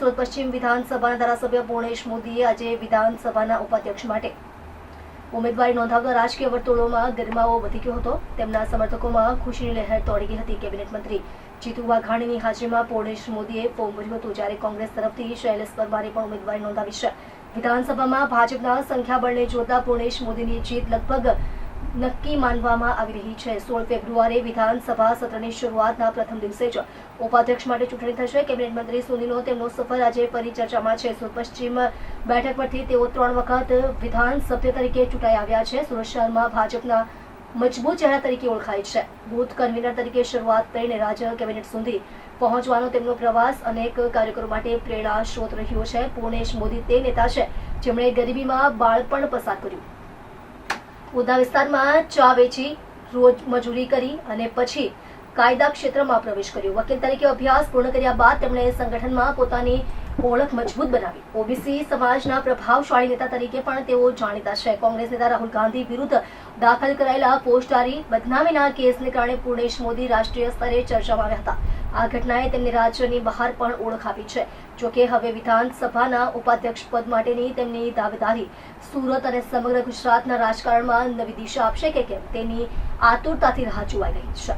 સુરત પશ્ચિમ વિધાનસભાના ધારાસભ્ય પૂર્ણેશ મોદીએ આજે વિધાનસભાના ઉપાધ્યક્ષ માટે ઉમેદવારી નોંધાવતા રાજકીય વર્તુળોમાં ગરમાવો વધી ગયો હતો. તેમના સમર્થકોમાં ખુશીની લહેર દોડી ગઈ હતી કેબિનેટ મંત્રી. જીતુ વાઘાણીની હાજરીમાં પૂર્ણેશ મોદીએ ફોર્મ ભર્યું હતું જ્યારે કોંગ્રેસ તરફથી શૈલેષ પરમારે પણ ઉમેદવારી નોંધાવી છે. વિધાનસભામાં ભાજપના સંખ્યાબળને જોતા પૂર્ણેશ મોદીની જીત લગભગ નક્કી માનવામાં આવી રહી છે. સોળ ફેબ્રુઆરી વિધાનસભા સત્રની શરૂઆતના પ્રથમ દિવસે જ ઉપાધ્યક્ષ માટે ચૂંટણી થશે. કેબિનેટ મંત્રી સુનીનો તેમનો સફર આજે ફરી ચર્ચામાં છે. સુરત પશ્ચિમ બેઠક પરથી તેઓ ત્રણ વખત વિધાનસભ્ય તરીકે ચૂંટાઈ આવ્યા છે. સુરત શહેરમાં ભાજપના મજબૂત ચહેરા તરીકે ઓળખાય છે. બૂથ કન્વીનર તરીકે શરૂઆત કરીને રાજ્ય કેબિનેટ સુધી પહોંચવાનો તેમનો પ્રવાસ અનેક કાર્યકરો માટે પ્રેરણા સ્ત્રોત રહ્યો છે. પૂર્ણેશ મોદી તે નેતા છે. જેમણે ગરીબીમાં બાળપણ પસાર કર્યું. ઉધના વિસ્તારમાં ચા વેચી રોજ મજૂરી કરી અને પછી કાયદા ક્ષેત્રમાં પ્રવેશ કર્યો. વકીલ તરીકે અભ્યાસ પૂર્ણ કર્યા બાદ તેમણે સંગઠનમાં પોતાની ઓળખ મજબૂત બનાવી. ઓબીસી સમાજના પ્રભાવશાળી નેતા તરીકે પણ તેઓ જાણીતા છે. કોંગ્રેસ નેતા રાહુલ ગાંધી વિરુદ્ધ દાખલ કરાયેલા પોસ્ટારી બદનામીના કેસને કારણે પૂર્ણેશ મોદી રાષ્ટ્રીય સ્તરે ચર્ચામાં આવ્યા હતા. આ ઘટનાએ તેમને રાજ્યની બહાર પણ ઓળખ આપી છે. જોકે હવે વિધાનસભાના ઉપાધ્યક્ષ પદ માટેની તેમની દાવેદારી સુરત અને સમગ્ર ગુજરાતના રાજકારણમાં નવી દિશા આપશે કે કેમ તેની આતુરતાથી રાહ જોવાઈ રહી છે.